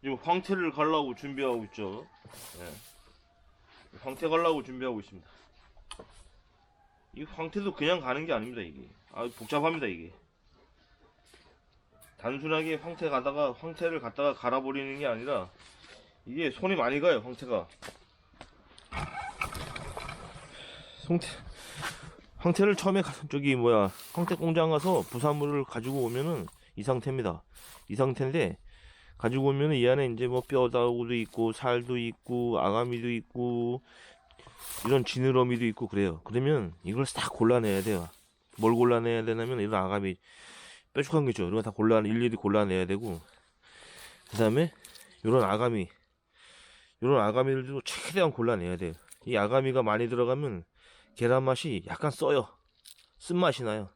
지금 황태를 갈라고 준비하고 있죠. 예. 황태 갈라고 준비하고 있습니다. 이 황태도 그냥 가는 게 아닙니다, 이게. 아, 복잡합니다, 이게. 단순하게 황태 가다가, 황태를 갖다가 갈아버리는 게 아니라, 이게 손이 많이 가요, 황태가. 송태, 황태를 처음에 가, 저기, 뭐야, 황태 공장 가서 부산물을 가지고 오면은 이 상태입니다. 이 상태인데, 가지고 오면은 이 안에 이제 뭐 뼈다구도 있고 살도 있고 아가미도 있고 이런 지느러미도 있고 그래요. 그러면 이걸 싹 골라내야 돼요. 뭘 골라내야 되냐면 이런 아가미 뾰족한 거 있죠. 이런 거 다 골라 일일이 골라내야 되고 그 다음에 이런 아가미 이런 아가미들도 최대한 골라내야 돼요. 이 아가미가 많이 들어가면 계란 맛이 약간 써요. 쓴맛이 나요.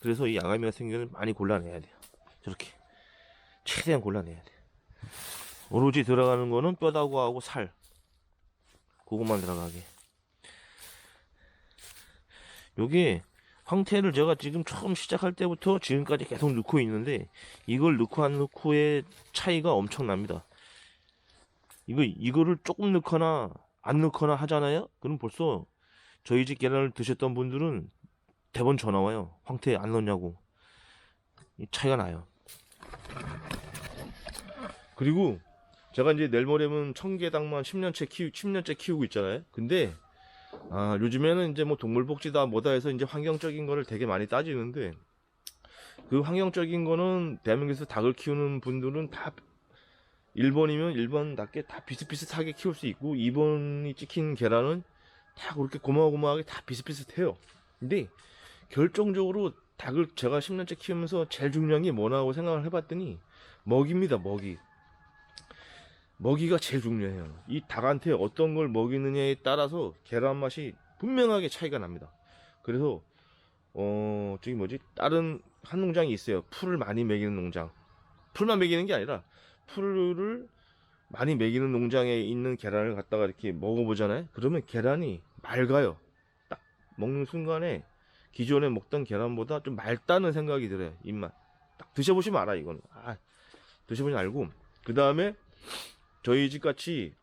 그래서 이 아가미가 생기면 많이 골라내야 돼요. 저렇게. 최대한 골라내야 돼. 오로지 들어가는 거는 뼈다구하고 살. 그것만 들어가게. 요게 황태를 제가 지금 처음 시작할 때부터 지금까지 계속 넣고 있는데 이걸 넣고 안 넣고의 차이가 엄청납니다. 이거 이거를 조금 넣거나 안 넣거나 하잖아요. 그럼 벌써 저희 집 계란을 드셨던 분들은 대번 전화 와요. 황태 안 넣냐고. 이 차이가 나요. 그리고 제가 이제 내일 모레면 청개닭만 10년째 키우 10년째 키우고 있잖아요. 근데 아, 요즘에는 이제 뭐 동물복지다 뭐다 해서 이제 환경적인 거를 되게 많이 따지는데 그 환경적인 거는 대한민국에서 닭을 키우는 분들은 다 1번이면 1번답게 다 비슷비슷하게 키울 수 있고 2번이 찍힌 계란은 다 그렇게 고마고마하게 다 비슷비슷해요. 근데 결정적으로 닭을 제가 10년째 키우면서 제일 중요한 게 뭐라고 생각을 해봤더니 먹입니다, 먹이. 먹이가 제일 중요해요. 이 닭한테 어떤 걸 먹이느냐에 따라서 계란 맛이 분명하게 차이가 납니다. 그래서 어 저기 뭐지 다른 한 농장이 있어요. 풀을 많이 먹이는 농장. 풀만 먹이는 게 아니라 풀을 많이 먹이는 농장에 있는 계란을 갖다가 이렇게 먹어보잖아요. 그러면 계란이 맑아요. 딱 먹는 순간에 기존에 먹던 계란보다 좀 맑다는 생각이 들어요. 입맛. 딱 드셔보시면 알아 이거는. 아, 드셔보시면 알고 그 다음에 저희 집 같이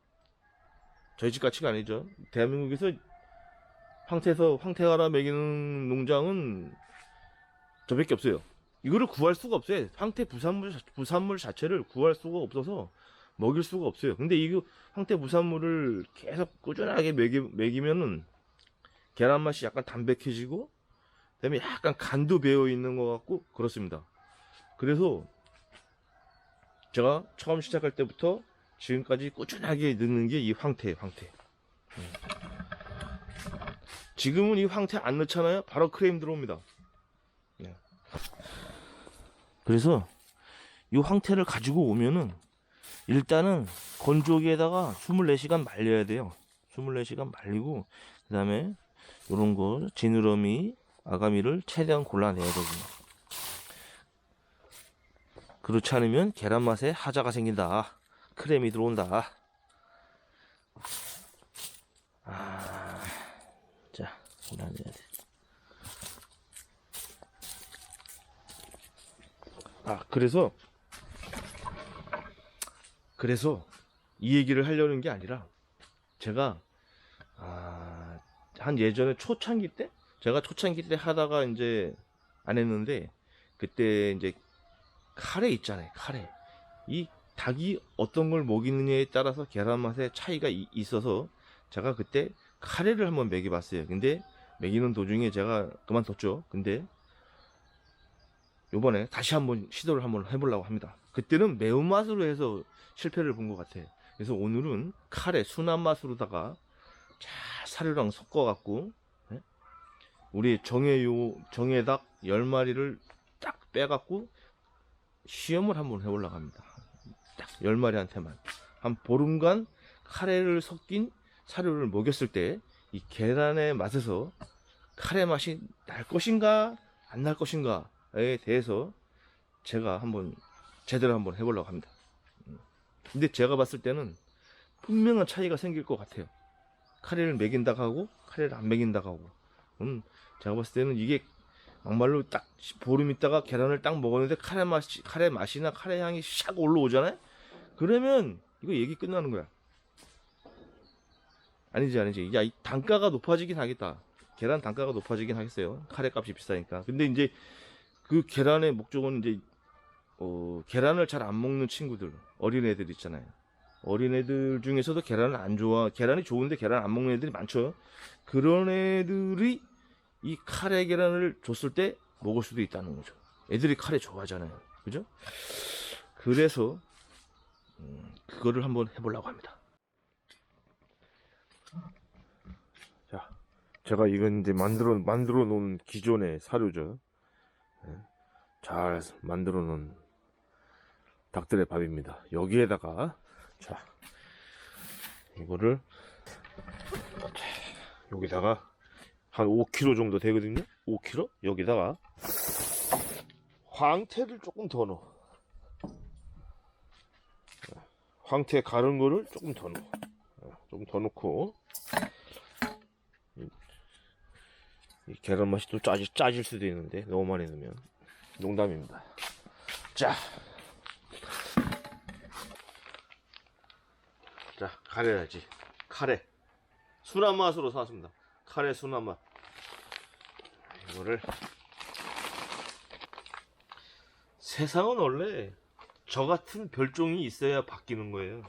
저희 집 같이가 아니죠. 대한민국에서 황태에서 황태가라 먹이는 농장은 저밖에 없어요. 이거를 구할 수가 없어요. 황태 부산물 자- 부산물 자체를 구할 수가 없어서 먹일 수가 없어요. 근데 이거 황태 부산물을 계속 꾸준하게 먹이, 먹이면은 계란 맛이 약간 담백해지고 그다음에 약간 간도 배어 있는 것 같고 그렇습니다. 그래서 제가 처음 시작할 때부터 지금까지 꾸준하게 넣는 게 이 황태예요, 황태. 음. 지금은 이 황태 안 넣잖아요? 바로 크레임 들어옵니다. 예. 그래서 이 황태를 가지고 오면은 일단은 건조기에다가 24시간 말려야 돼요. 24시간 말리고 그 다음에 요런 거 지느러미, 아가미를 최대한 골라내야 되고 그렇지 않으면 계란 맛에 하자가 생긴다. 크렘이 들어온다. 아, 자, 골라내야 돼. 아, 그래서, 그래서 이 얘기를 하려는 게 아니라, 제가, 아, 한 예전에 초창기 때? 제가 초창기 때 하다가 이제 안 했는데, 그때 이제 카레 있잖아요, 카레. 이 닭이 어떤 걸 먹이느냐에 따라서 계란 맛에 차이가 이- 있어서 제가 그때 카레를 한번 먹여 봤어요. 근데 먹이는 도중에 제가 그만뒀죠. 근데 요번에 다시 한번 시도를 한번 해보려고 합니다. 그때는 매운맛으로 해서 실패를 본 것 같아요. 그래서 오늘은 카레 순한 맛으로다가 잘 사료랑 섞어갖고 예? 우리 정예요 정예닭 10마리를 딱 빼갖고 시험을 한번 해보려고 합니다. 딱 10마리한테만. 한 보름간 카레를 섞인 사료를 먹였을 때 이 계란의 맛에서 카레 맛이 날 것인가 안 날 것인가에 대해서 제가 한번 제대로 한번 해보려고 합니다. 음. 근데 제가 봤을 때는 분명한 차이가 생길 것 같아요. 카레를 먹인다고 하고 카레를 안 먹인다고 하고. 음, 제가 봤을 때는 이게 막말로 딱 보름 있다가 계란을 딱 먹었는데 카레 맛이 카레 맛이나 카레 향이 샥 올라오잖아요. 그러면 이거 얘기 끝나는 거야. 아니지 아니지. 야, 이 단가가 높아지긴 하겠다. 계란 단가가 높아지긴 하겠어요. 카레 값이 비싸니까. 근데 이제 그 계란의 목적은 이제 어, 계란을 잘 안 먹는 친구들, 어린애들 있잖아요. 어린애들 중에서도 계란을 안 좋아, 계란이 좋은데 계란 안 먹는 애들이 많죠. 그런 애들이 이 카레 계란을 줬을 때 먹을 수도 있다는 거죠. 애들이 카레 좋아하잖아요. 그죠? 그래서, 음, 그거를 한번 해보려고 합니다. 자, 제가 이건 이제 만들어, 만들어 놓은 기존의 사료죠. 예, 잘 만들어 놓은 닭들의 밥입니다. 여기에다가, 자, 이거를, 자, 여기다가 한 5kg 정도 되거든요. 5kg? 여기다가 황태를 조금 더 넣어. 황태 가른 거를 조금 더 넣어. 좀더 넣고 이- 이 계란 맛이 또 짜질, 짜질 수도 있는데 너무 많이 넣으면 농담입니다. 자, 자 카레야지 카레 순한 맛으로 사왔습니다. 카레 순한 맛. 이거를 세상은 원래 저 같은 별종이 있어야 바뀌는 거예요.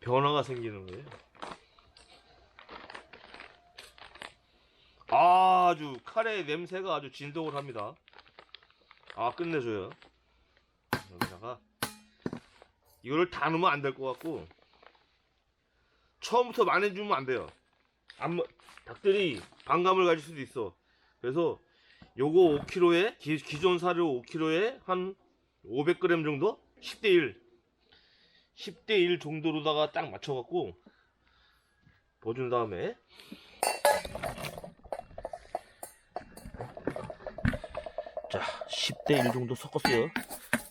변화가 생기는 거예요. 아주 카레 냄새가 아주 진동을 합니다. 아 끝내줘요. 여기다가 이거를 다 넣으면 안 될 것 같고 처음부터 많이 주면 안 돼요. 안, 먹- 닭들이 반감을 가질 수도 있어. 그래서 요거 5kg에 기, 기존 사료 5kg에 한 500g 정도? 10대 1. 10대 1 정도로다가 딱 맞춰갖고 버준 다음에 자 10대 1 정도 섞었어요.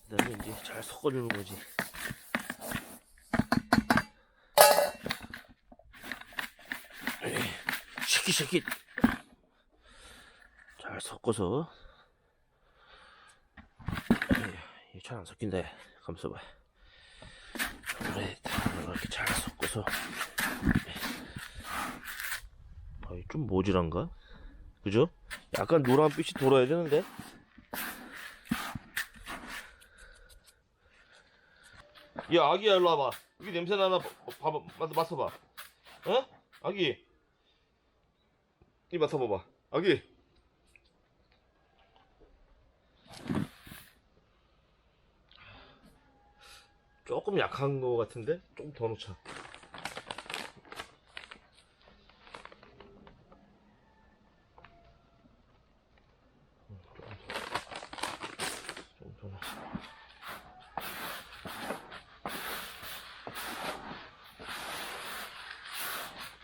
그 다음에 이제 잘 섞어주는 거지. 쉐킷쉐킷 잘 섞어서 잘 안 섞인다 감싸봐 그래 이렇게 잘 섞어서. 아이 좀 모질한가? 그죠? 약간 노란빛이 돌아야 되는데? 야 아기야 일로 와봐. 여기 냄새 나나 봐봐 맡아봐. 어? 아기. 이 맡아봐봐. 아기 조금 약한 거 같은데? 조금 더 넣자.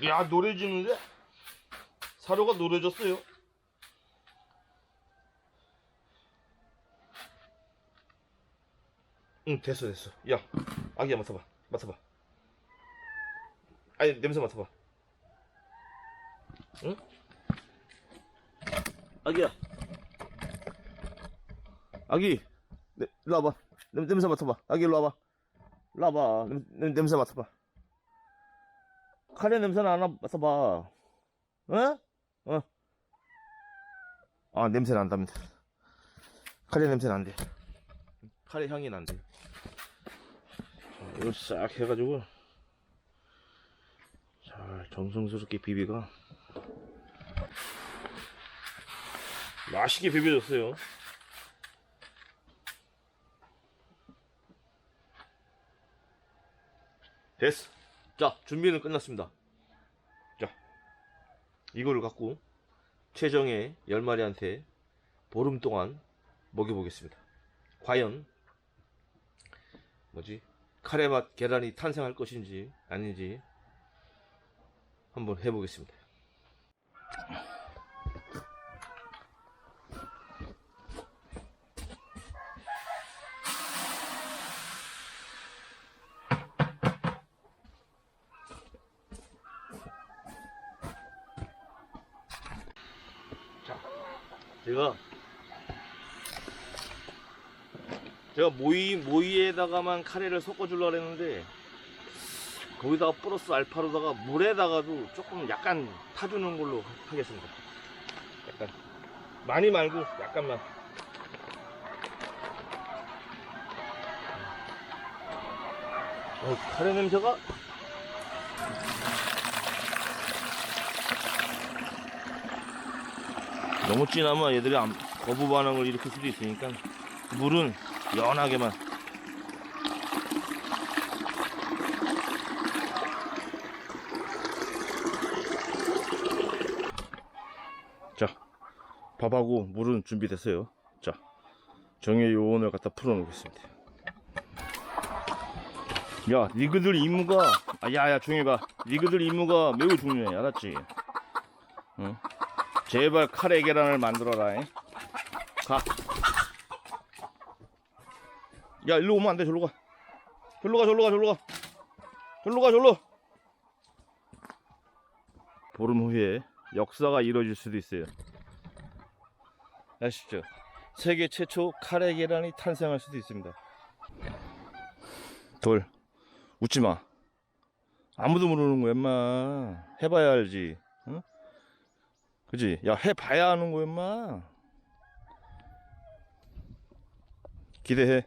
야 노래지는데? 사료가 노래졌어요 응 됐어 됐어. 야 아기야 맡아봐. 맡아봐. 아니 냄새 맡아봐. 응? 아기야. 아기 네, 일로 와봐. 냄, 냄새 맡아봐. 아기 일로 와봐. 일로 와봐. 냄, 냄, 냄새 맡아봐. 카레 냄새 나나 맡아봐. 어? 어? 아 냄새 난답니다. 카레 냄새 난대 카레 향이 난대 이걸 싹 해가지고 잘 정성스럽게 비비가 맛있게 비벼졌어요. 됐어. 자 준비는 끝났습니다. 자 이거를 갖고 최정의 열 마리한테 보름 동안 먹여보겠습니다. 과연 뭐지 카레맛 계란이 탄생할 것인지 아닌지 한번 해보겠습니다. 자, 제가 제가 모이 모이에다가만 카레를 섞어주려고 했는데 거기다가 플러스 알파로다가 물에다가도 조금 약간 타주는 걸로 하겠습니다. 약간 많이 말고 약간만. 어, 카레 냄새가 너무 진하면 얘들이 안- 거부 반응을 일으킬 수도 있으니까 물은 연하게만. 자 밥하고 물은 준비됐어요. 자 정의 요원을 갖다 풀어 놓겠습니다. 야 니그들 임무가 아 야야 조용히 봐. 니그들 임무가 매우 중요해. 알았지? 응? 제발 카레 계란을 만들어라 잉? 가. 야, 일로 오면 안 돼, 절로 가. 절로 가, 절로 가, 절로 가. 절로 가, 절로. 보름 후에 역사가 이루어질 수도 있어요. 아시죠? 세계 최초 카레 계란이 탄생할 수도 있습니다. 돌, 웃지 마. 아무도 모르는 거야, 임마. 해봐야 알지. 응? 그지? 야, 해봐야 하는 거야, 임마. 기대해.